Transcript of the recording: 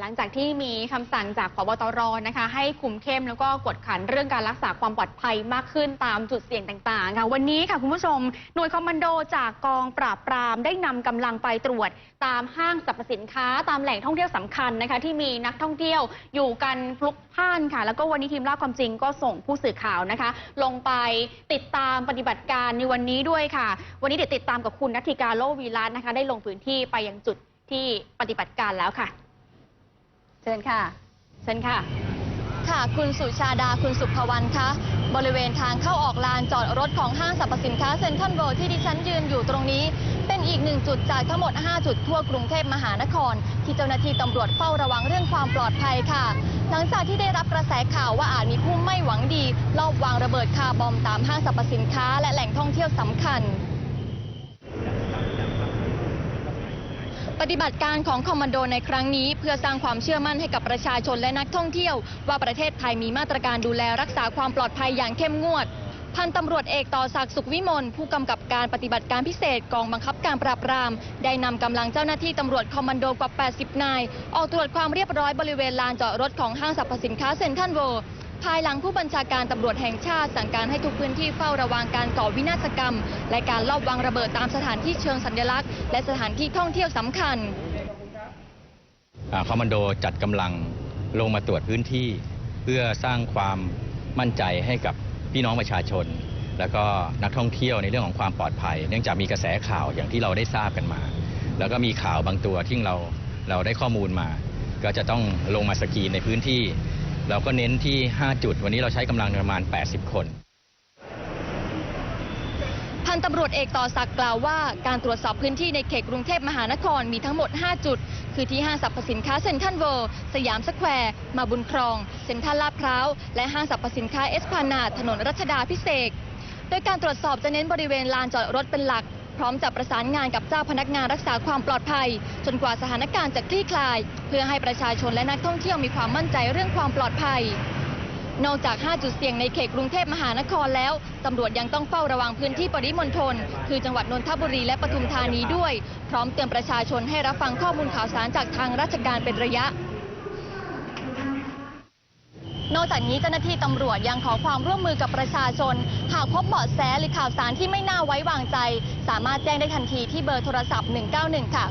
หลังจากที่มีคำสั่งจากพบตรนะคะ ให้คุมเข้มแล้วก็กดขันเรื่องการรักษาความปลอดภัยมากขึ้นตามจุดเสี่ยงต่างๆค่ะวันนี้ค่ะคุณผู้ชม หน่วยคอมมานโดจากกองปราบปรามได้นำกำลังไปตรวจ ตามห้างสรรพสินค้าตามแหล่งท่องเที่ยวสำคัญนะคะ ที่มีนักท่องเที่ยวอยู่กันพลุกพล่านค่ะ แล้วก็วันนี้ทีมล่าความจริงก็ส่งผู้สื่อข่าวนะคะ ลงไปติดตามปฏิบัติการในวันนี้ด้วยค่ะ วันนี้เดี๋ยวติดตามกับคุณนัทธิกาโลวีรัตน์นะคะ ได้ลงพื้นที่ไปยังจุดที่ปฏิบัติการแล้วค่ะ เชิญค่ะ เชิญค่ะ ค่ะ คุณสุชาดา คุณสุภวรรณคะ บริเวณทางเข้าออกลานจอดรถของห้างสรรพสินค้าเซ็นทรัลเวิลด์ที่ดิฉันยืนอยู่ตรงนี้ เป็นอีกหนึ่งจุดจากทั้งหมด 5 จุดทั่วกรุงเทพมหานคร ที่เจ้าหน้าที่ตำรวจเฝ้าระวังเรื่องความปลอดภัยค่ะ หลังจากที่ได้รับกระแสข่าวว่าอาจมีผู้ไม่หวังดีลอบวางระเบิดคาร์บอมตามห้างสรรพสินค้า และแหล่งท่องเที่ยวสำคัญ ปฏิบัติการของคอมมานโดในครั้งนี้ เพื่อสร้างความเชื่อมั่นให้กับประชาชนและนักท่องเที่ยว ว่าประเทศไทยมีมาตรการดูแลรักษาความปลอดภัยอย่างเข้มงวด พันตำรวจเอกต่อศักดิ์สุขวิมลผู้กำกับการปฏิบัติการพิเศษกองบังคับการปราบปราม ได้นำกำลังเจ้าหน้าที่ตำรวจคอมมานโดกว่า 80 นาย ออกตรวจความเรียบร้อยบริเวณลานจอดรถของห้างสรรพสินค้าเซ็นทรัลเวิลด์ ภายหลังผู้บัญชาการตำรวจแห่งชาติสั่งการให้ทุกพื้นที่เฝ้าระวังการก่อวินาศกรรม และการลอบวางระเบิดตามสถานที่เชิงสัญลักษณ์ และสถานที่ท่องเที่ยวสำคัญคอมมานโดจัดกำลังลงมาตรวจพื้นที่ เพื่อสร้างความมั่นใจให้กับพี่น้องประชาชน แล้วก็นักท่องเที่ยวในเรื่องของความปลอดภัย เนื่องจากมีกระแสข่าวอย่างที่เราได้ทราบกันมา แล้วก็มีข่าวบางตัวที่เราเราได้ข้อมูลมา ก็จะต้องลงมาสกรีนในพื้นที่ เราก็เน้นที่5จุดวันนี้เราใช้กำลังประมาณ 80 คนพันตำรวจเอกต่อศักดิ์กล่าวว่า การตรวจสอบพื้นที่ในเขตกรุงเทพมหานครมีทั้งหมด 5 จุด คือที่ห้างสรรพสินค้าเซ็นทรัลเวิลด์สยามสแควร์ มาบุญครอง เซ็นทรัลลาดพร้าว และห้างสรรพสินค้าเอสพานาถนนรัชดาพิเศษ โดยการตรวจสอบจะเน้นบริเวณลานจอดรถเป็นหลัก พร้อมจะประสานงานกับเจ้าพนักงานรักษาความปลอดภัย จนกว่าสถานการณ์จะคลี่คลาย เพื่อให้ประชาชนและนักท่องเที่ยวมีความมั่นใจเรื่องความปลอดภัย นอกจาก 5 จุดเสี่ยงในเขตกรุงเทพมหานครแล้ว ตำรวจยังต้องเฝ้าระวังพื้นที่ปริมณฑลคือจังหวัดนนทบุรีและปทุมธานีด้วย พร้อมเตือนประชาชนให้รับฟังข้อมูลข่าวสารจากทางราชการเป็นระยะ นอกจากนี้เจ้าหน้าที่ตำรวจยังขอความร่วมมือกับประชาชน หากพบเบาะแสหรือข่าวสารที่ไม่น่าไว้วางใจ สามารถแจ้งได้ทันทีที่เบอร์โทรศัพท์ 191 ค่ะ